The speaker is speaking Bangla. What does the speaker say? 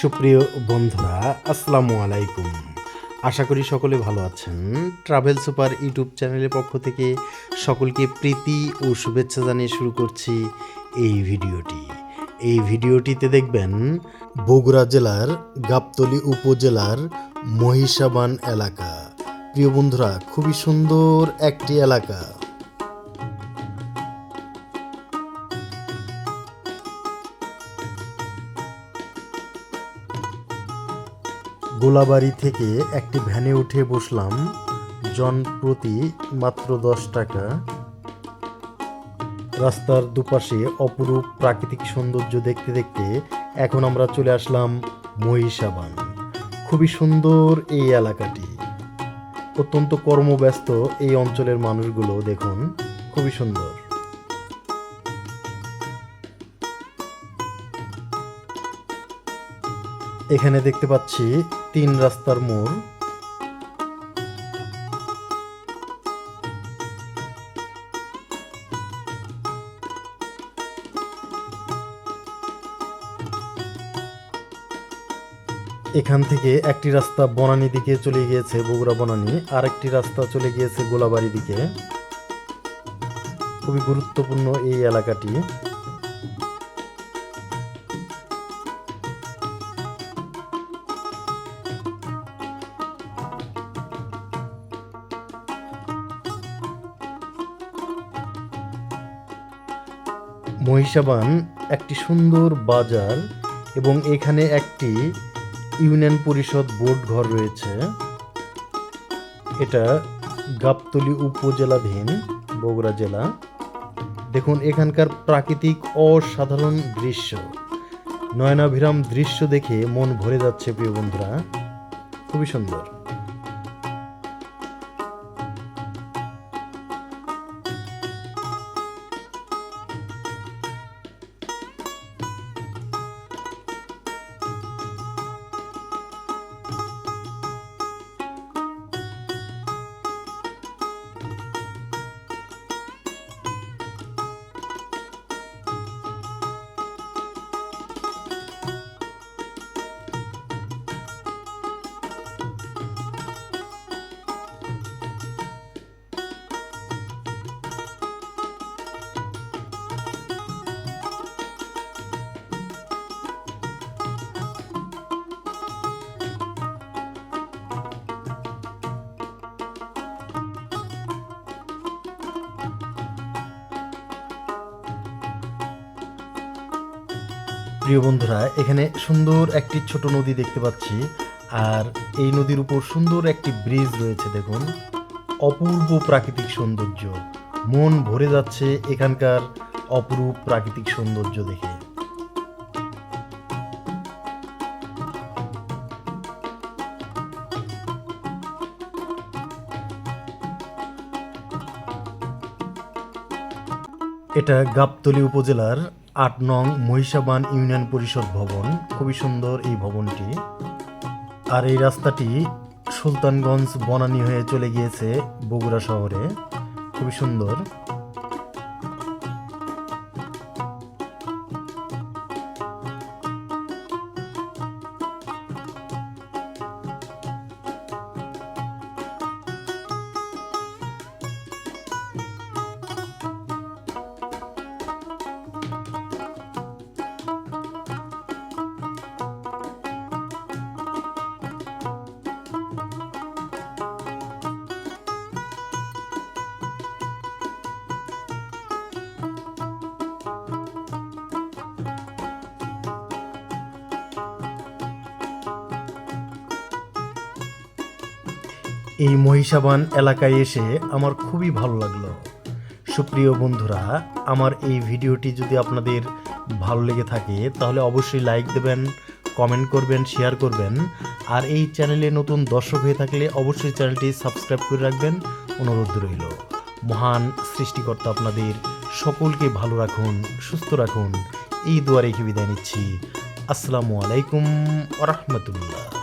সুপ্রিয় বন্ধুরা, আসসালামু আলাইকুম। আশা করি সকলে ভালো আছেন। ট্রাভেল সুপার ইউটিউব চ্যানেলের পক্ষ থেকে সকলকে প্রীতি ও শুভেচ্ছা জানিয়ে শুরু করছি এই ভিডিওটি। এই ভিডিওটিতে দেখবেন বগুড়া জেলার গাবতলী উপজেলার মহিষাবান এলাকা। প্রিয় বন্ধুরা, খুবই সুন্দর একটি এলাকা। গোলাবাড়ি থেকে একটি ভ্যানে উঠে বসলাম। জন প্রতি মাত্র দশ টাকা। রাস্তার দুপাশে অপরূপ প্রাকৃতিক সৌন্দর্য দেখতে দেখতে এখন আমরা চলে আসলাম মহিষাবান। খুবই সুন্দর এই এলাকাটি। অত্যন্ত কর্মব্যস্ত এই অঞ্চলের মানুষগুলো দেখুন। খুবই সুন্দর। এখানে দেখতে পাচ্ছি তিন রাস্তার মোড়। এখান থেকে একটি রাস্তা বনানী দিকে চলে গিয়েছে বগুড়া বনানী আর একটি রাস্তা চলে গিয়েছে গোলাবাড়ি দিকে। খুবই গুরুত্বপূর্ণ এই এলাকাটি। মহিষাবান একটি সুন্দর বাজার এবং এখানে একটি ইউনিয়ন পরিষদ বোর্ড ঘর রয়েছে। এটা গাবতলী উপজেলাধীন বগুড়া জেলা। দেখুন, এখানকার প্রাকৃতিক অসাধারণ দৃশ্য। নয়নাভিরাম দৃশ্য দেখে মন ভরে যাচ্ছে প্রিয় বন্ধুরা। খুবই সুন্দর। প্রিয় বন্ধুরা, এখানে সুন্দর একটি ছোট নদী দেখতে পাচ্ছি। আর এই নদীর উপর সুন্দর একটি ব্রিজ রয়েছে, দেখুন। অপূর্ব প্রাকৃতিক সৌন্দর্য। মন ভরে যাচ্ছে এখানকার অপরূপ প্রাকৃতিক সৌন্দর্য দেখে। এটা গাবতলী উপজেলার আট নং মহিষাবান ইউনিয়ন পরিষদ ভবন। খুবই সুন্দর এই ভবনটি। আর এই রাস্তাটি সুলতানগঞ্জ বনানী হয়ে চলে গিয়েছে বগুড়া শহরে। খুবই সুন্দর। এই মহিষাবান এলাকায় এসে আমার খুবই ভালো লাগল। সুপ্রিয় বন্ধুরা, আমার এই ভিডিওটি যদি আপনাদের ভালো লেগে থাকে, তাহলে অবশ্যই লাইক দেবেন কমেন্ট করবেন শেয়ার করবেন। আর এই চ্যানেলে নতুন দর্শক হয়ে থাকলে অবশ্যই চ্যানেলটি সাবস্ক্রাইব করে রাখবেন। অনুরোধ রইল। মহান সৃষ্টিকর্তা আপনাদের সকলকে ভালো রাখুন, সুস্থ রাখুন। এই দুয়ারে বিদায় নিচ্ছি। আসসালামু আলাইকুম রহমতুল্লাহ।